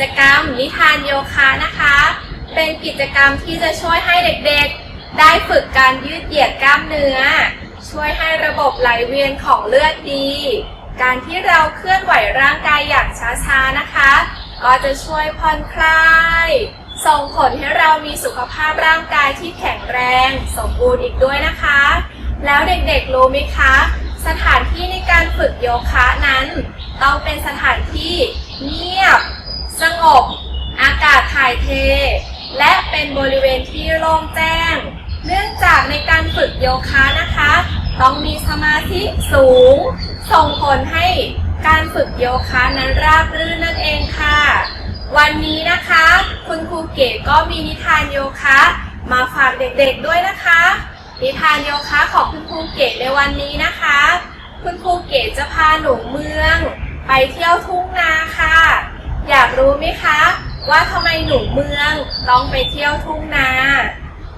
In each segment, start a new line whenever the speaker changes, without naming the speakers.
จกรรมนิทานโยคะนะคะ เป็นกิจกรรมที่จะช่วยให้เด็กๆ ได้ฝึกการยืดเหยียดกล้ามเนื้อ ช่วยให้ระบบไหลเวียนของเลือดดี การที่เราเคลื่อนไหวร่างกายอย่างช้าๆนะคะ ก็จะช่วยผ่อนคลาย ส่งผลให้เรามีสุขภาพร่างกายที่แข็งแรง สมบูรณ์อีกด้วยนะคะ แล้วเด็กๆรู้ไหมคะสถานที่ในการฝึกโยคะนั้น ต้องเป็นสถานที่เงียบ สงบ อากาศถ่ายเท และเป็นบริเวณที่โล่งแจ้ง เนื่องจากในการฝึกโยคะนะคะ ต้องมีสมาธิสูง ส่งผลให้การฝึกโยคะนั้นราบรื่นนั่นเองค่ะ วันนี้นะคะ คุณครูเก๋ก็มีนิทานโยคะ มาฝากเด็กๆด้วยนะคะ นิทานโยคะของคุณครูเก๋ในวันนี้นะคะ คุณครูเก๋จะพาหนูเมือง ไปเที่ยวทุ่งนาค่ะ รู้ไหมคะ ว่าทำไมหนูเมืองต้องไปเที่ยวทุ่งนา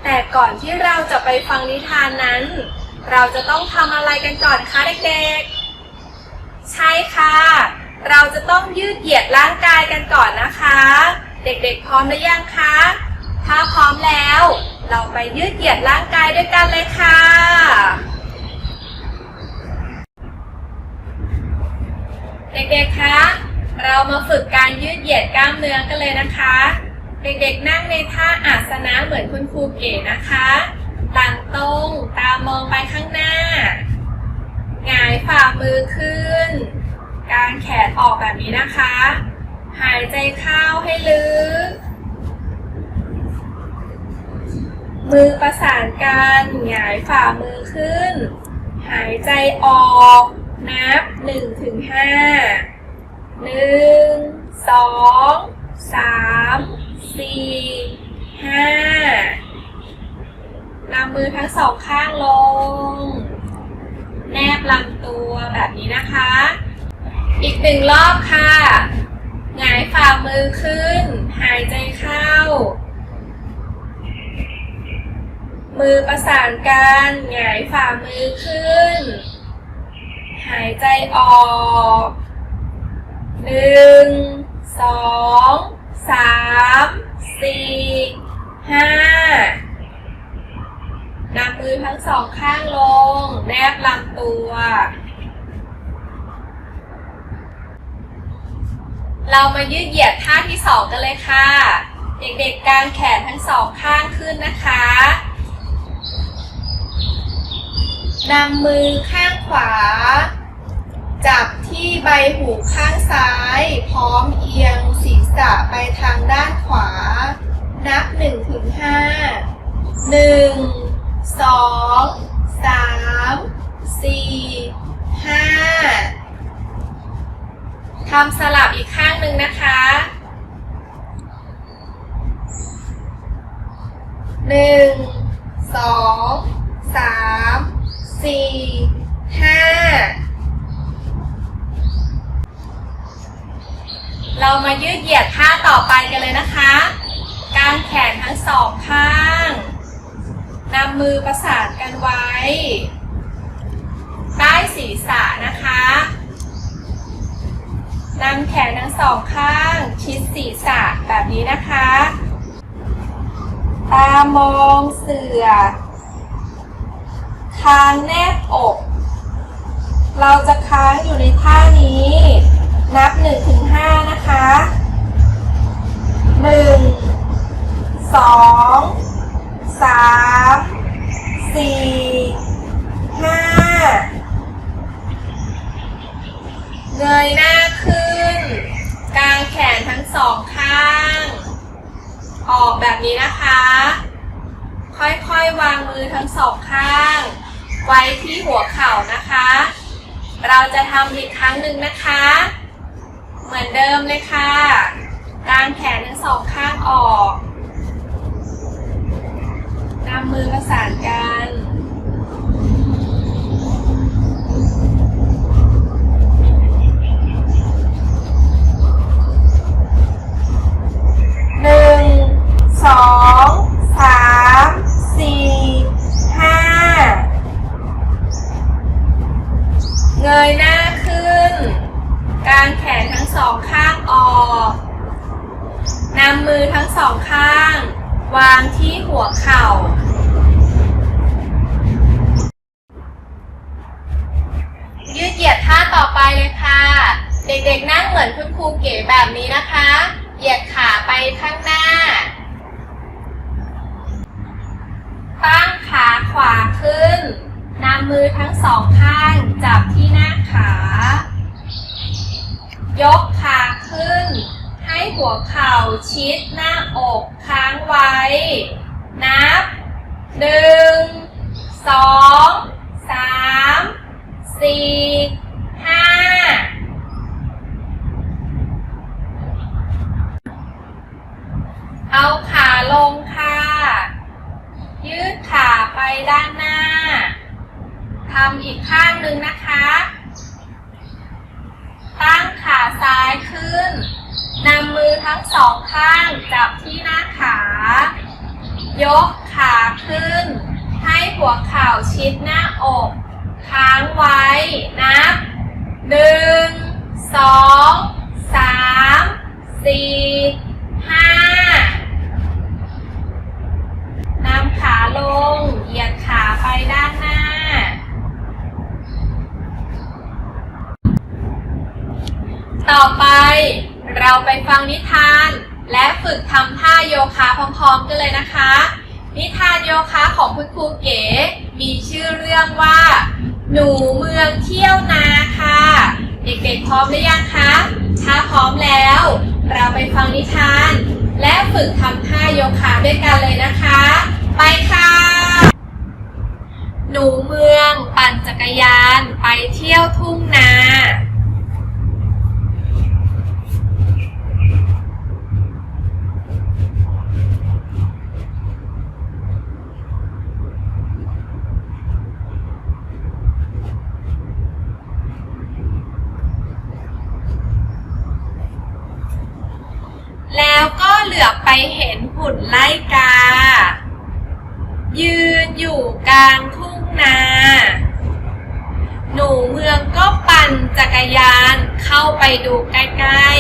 แต่ก่อนที่เราจะไปฟังนิทานนั้น เราจะต้องทำอะไรกันก่อนคะเด็กๆ ใช่ค่ะ เราจะต้องยืดเหยียดร่างกายกันก่อนนะคะ เด็กๆพร้อมหรือยังคะ ถ้าพร้อมแล้ว เราไปยืดเหยียดร่างกายด้วยกันเลยค่ะเด็กๆ คะ เรามาฝึกการยืดเหยียดกล้ามเนื้อกันเลยนะคะ เด็กๆนั่งในท่าอาสนะเหมือนคุณครูเก๋นะคะ หลังตรงตามองไปข้างหน้า หงายฝ่ามือขึ้น กางแขนออกแบบนี้นะคะ หายใจเข้าให้ลึก มือประสานกันหงายฝ่ามือขึ้น หายใจออก นับหนึ่งถึงห้า หนึ่งสองสามสี่ห้านำมือทั้งสองข้างลง แนบลำตัวแบบนี้นะคะ อีกหนึ่งรอบค่ะหงายฝ่ามือขึ้น หายใจเข้า มือประสานกันหงายฝ่ามือขึ้น หายใจออก หนึ่งสองสามสี่ห้านำมือทั้งสองข้างลง แนบลำตัว เรามายืดเหยียดท่าที่สองกันเลยค่ะ เด็กๆกางแขนทั้งสองข้างขึ้นนะคะนำมือข้างขวา จับที่ใบหูข้างซ้าย พร้อมเอียงศีรษะไปทางด้านขวา นับหนึ่งถึงห้าหนึ่งสองสามสี่ห้าทำสลับอีกข้างหนึ่งนะคะหนึ่งสองสามสี่ห้า เรามายืดเหยียดท่าต่อไปกันเลยนะคะกางแขนทั้งสองข้างนำมือประสานกันไว้ ใต้ศีรษะนะคะนำแขนทั้งสองข้าง ชิดศีรษะแบบนี้นะคะ ตามองเสือ คางแนบอก เราจะค้างอยู่ในท่านี้ นับหนึ่งถึงห้านะคะหนึ่งสองสามสี่ห้าเงยหน้าขึ้น กางแขนทั้งสองข้าง ออกแบบนี้นะคะ ค่อยๆ วางมือทั้งสองข้าง ไว้ที่หัวเข่านะคะ เราจะทำอีกครั้งหนึ่งนะคะ เหมือนเดิมเลยค่ะ กางแขนทั้งสองข้างออกนำมือประสานกัน หนึ่ง สอง สาม สี่ ห้า เงยหน้า สองข้างออกนำมือทั้งสองข้าง วางที่หัวเข่า ยืดเหยียดท่าต่อไปเลยค่ะ เด็กๆนั่งเหมือนคุณครูเก๋แบบนี้นะคะ เหยียดขาไปข้างหน้า ตั้งขาขวาขึ้นนำมือทั้งสองข้างจับที่หน้าขา ยกขาขึ้น ห้หัวเข่าชิดหน้าอกค้างไว้ นับหนึ่งสองสามสี่ห้าเอาขาลงค่ะ ยืดขาไปด้านหน้า ทำอีกข้างหนึ่งนะคะ ตั้งขาซ้ายขึ้นำมือทั้งสองข้างจับที่หน้าขา ยกขาขึ้น ให้หัวเข่าชิดหน้าอก ค้างไว้ นับหนึ่งสองสามสี่ห้านำขาลง เหยียดขาไปด้านหน้า ต่อไป เราไปฟังนิทานและฝึกทำท่าโยคะพร้อมๆกันเลยนะคะ นิทานโยคะของคุณครูเก๋ มีชื่อเรื่องว่า หนูเมืองเที่ยวนาค่ะ เด็กๆพร้อมหรือยังคะ ถ้าพร้อมแล้ว เราไปฟังนิทาน และฝึกทำท่าโยคะด้วยกันเลยนะคะ ไปค่ะ หนูเมืองปั่นจักรยานไปเที่ยวทุ่งนา แล้วก็ เหลือบไปเห็นหุ่นไล่กา ยืนอยู่กลางทุ่งนา หนูเมืองก็ปั่นจักรยานเข้าไปดูใกล้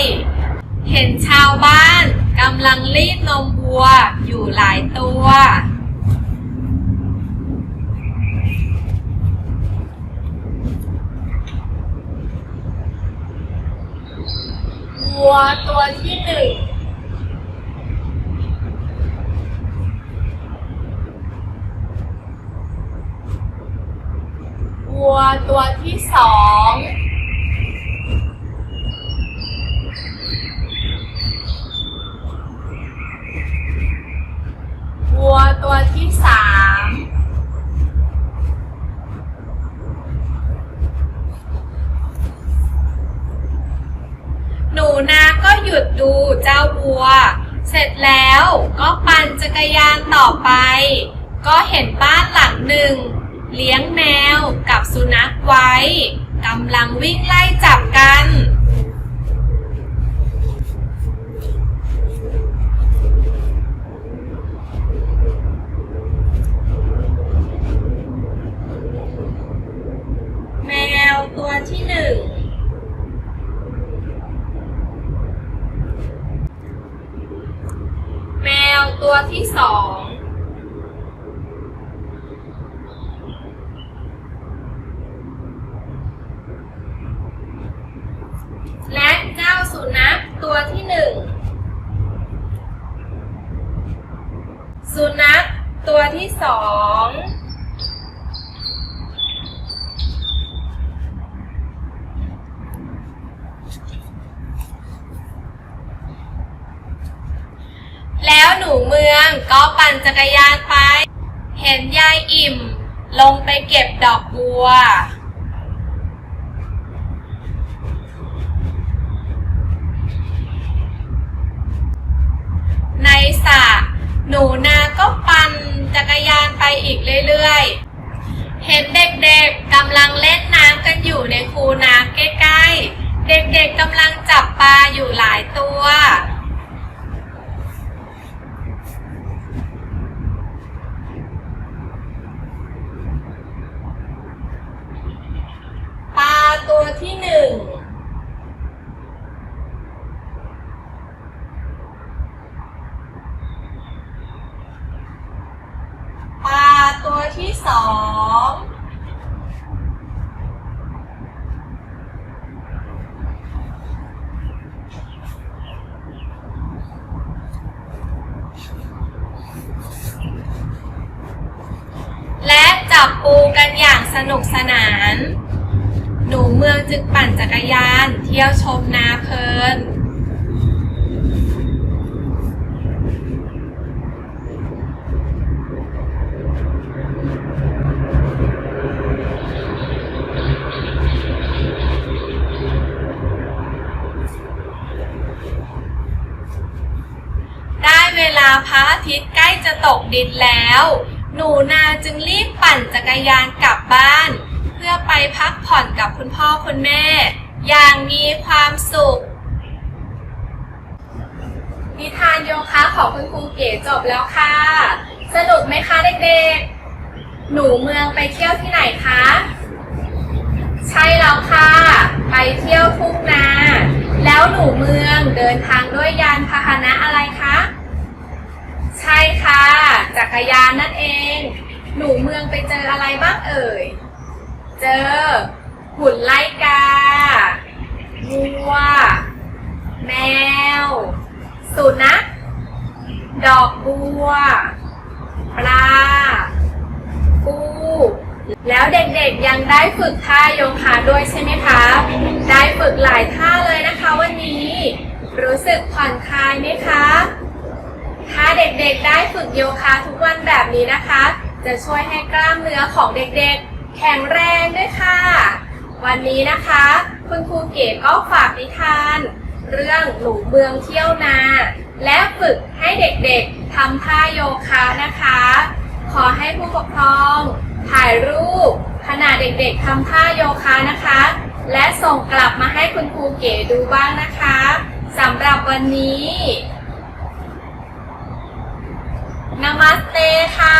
ๆ เห็นชาวบ้านกำลังรีดนมวัวอยู่หลายตัววัวตัวที่หนึ่ง วัวตัวที่สองวัวตัวที่สามหนูนาก็หยุดดูเจ้าวัว เสร็จแล้วก็ปั่นจักรยานต่อไป ก็เห็นบ้านหลังหนึ่ง เลี้ยงแมวกับสุนัขไว้กำลังวิ่งไล่จับกัน แมวตัวที่หนึ่งแมวตัวที่สอง และเจ้าสุนัขตัวที่หนึ่ง สุนัขตัวที่สอง แล้วหนูเมื องก็ปั่นจักรยานไป เห็นยายอิ่ม ลงไปเก็บดอกบัว ในสระหนูนาก็ปั่นจักรยานไปอีกเรื่อยๆ เห็นเด็กๆกำลังเล่นน้ำกันอยู่ในคูน้ำใกล้ๆ เด็กๆกำลังจับปลาอยู่หลายตัว กันอย่างสนุกสนาน หนูเมืองจึกปั่นจักรยาน เที่ยวชมนาเพลิน ได้เวลาพระอาทิตย์ใกล้จะตกดินแล้ว หนูนาจึงรีบปั่นจักรยานกลับบ้าน เพื่อไปพักผ่อนกับคุณพ่อคุณแม่ อย่างมีความสุข นิทานโยคะของคุณครูเก๋จบแล้วค่ะ สนุกไหมคะเด็กๆ หนูเมืองไปเที่ยวที่ไหนคะ ใช่แล้วค่ะ ไปเที่ยวทุ่งนา แล้วหนูเมืองเดินทางด้วยยานพาหนะอะไรคะ ใช่ค่ะ จักรยานนั่นเอง หนูเมืองไปเจออะไรบ้างเอ่ย เจอ หุ่นไล่กาวัว แมว สุนัขดอกบัว ปลาปูแล้วเด็กๆยังได้ฝึกท่าโยคะด้วยใช่ไหมคะ ได้ฝึกหลายท่าเลยนะคะวันนี้ รู้สึกผ่อนคลายไหมคะ ถ้าเด็กๆได้ฝึกโยคะทุกวันแบบนี้นะคะ จะช่วยให้กล้ามเนื้อของเด็กๆ แข็งแรงด้วยค่ะ วันนี้นะคะ คุณครูเก๋ก็ฝากนิทาน เรื่องหนูเมืองเที่ยวนา และฝึกให้เด็กๆทำท่าโยคะนะคะ ขอให้ผู้ปกครอง ถ่ายรูปขณะเด็กๆทำท่าโยคะนะคะ และส่งกลับมาให้คุณครูเก๋ดูบ้างนะคะสำหรับวันนี้ นามัสเตค่ะ